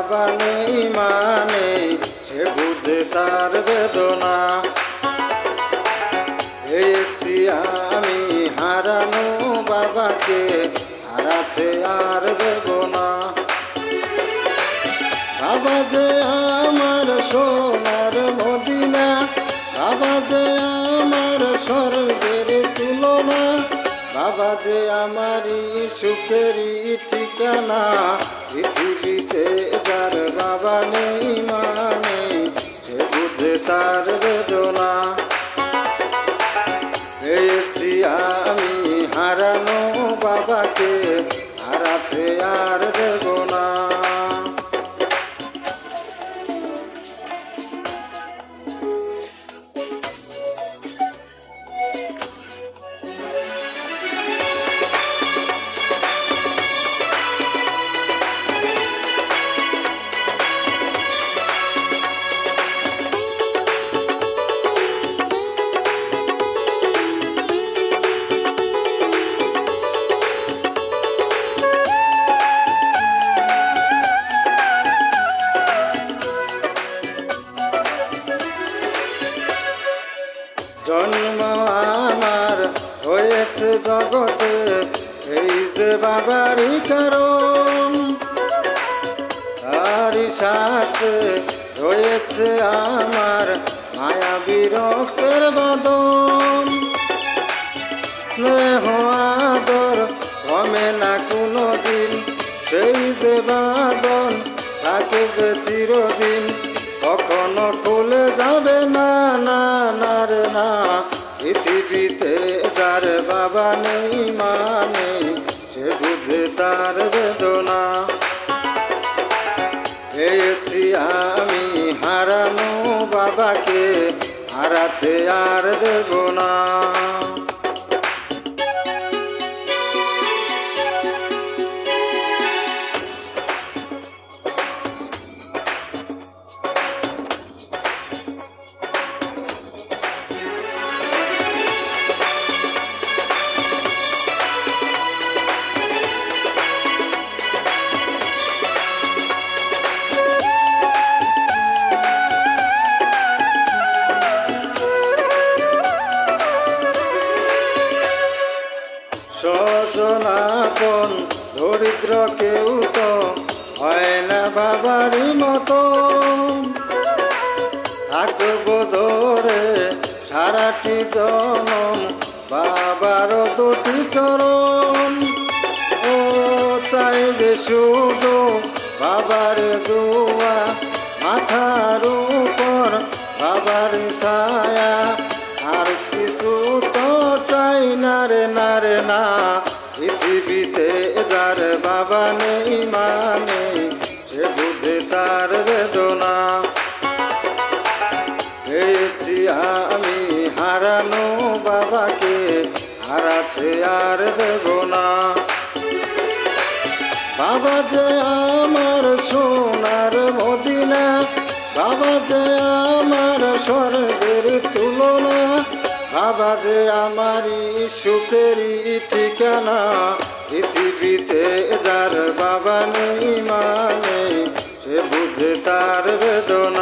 বাবা নেই মানে সে বুঝে তার বেদনা। পেয়েছি আমি হারানো বাবাকে, হারাতে আর দেব না। বাবা যে আমার সোনার বাবা যে আমারই সুখেরই ঠিকানা, পৃথিবীতে যার বাবা নেই মানে সে বুঝে তার বেদনা। পেয়েছি আমি হারানো হয়েছে জগতে, এই যে বাবারই কারণ। তারই সাথে রয়েছে আমার মায়া বিরক্তের বাদন। স্নেহ, আদর কমে না কোনো দিন সেই যে বাদন থাকবে চিরদিন, কখনো খুলে যাবে না না না রে, না। পৃথিবীতে যার বাবা নেই মানে সে বুঝে তার বেদনা। পেয়েছি আমি হারানো বাবাকে, হারাতে আর দেব না। স্বজনাপন দরিদ্র কেউ তো হয় না বাবারই মতো। থাকব ধরে সারাটি জনম, বাবার দুটি চরণ। ও চাই যে শুধু বাবার দোয়া না না, পৃথিবীতে যার বাবা নেই মানে সে বুঝে তার বেদনা। পেয়েছি আমি হারানো বাবাকে, হারাতে আর দেব না। বাবা যে আমার সোনার মদিনা, বাবা যে আমার স্বর্গের তুলনা বাবা যে আমারই সুখেরই ঠিকানা পৃথিবীতে যার বাবা নেই মানে সে বুঝে তার বেদনা।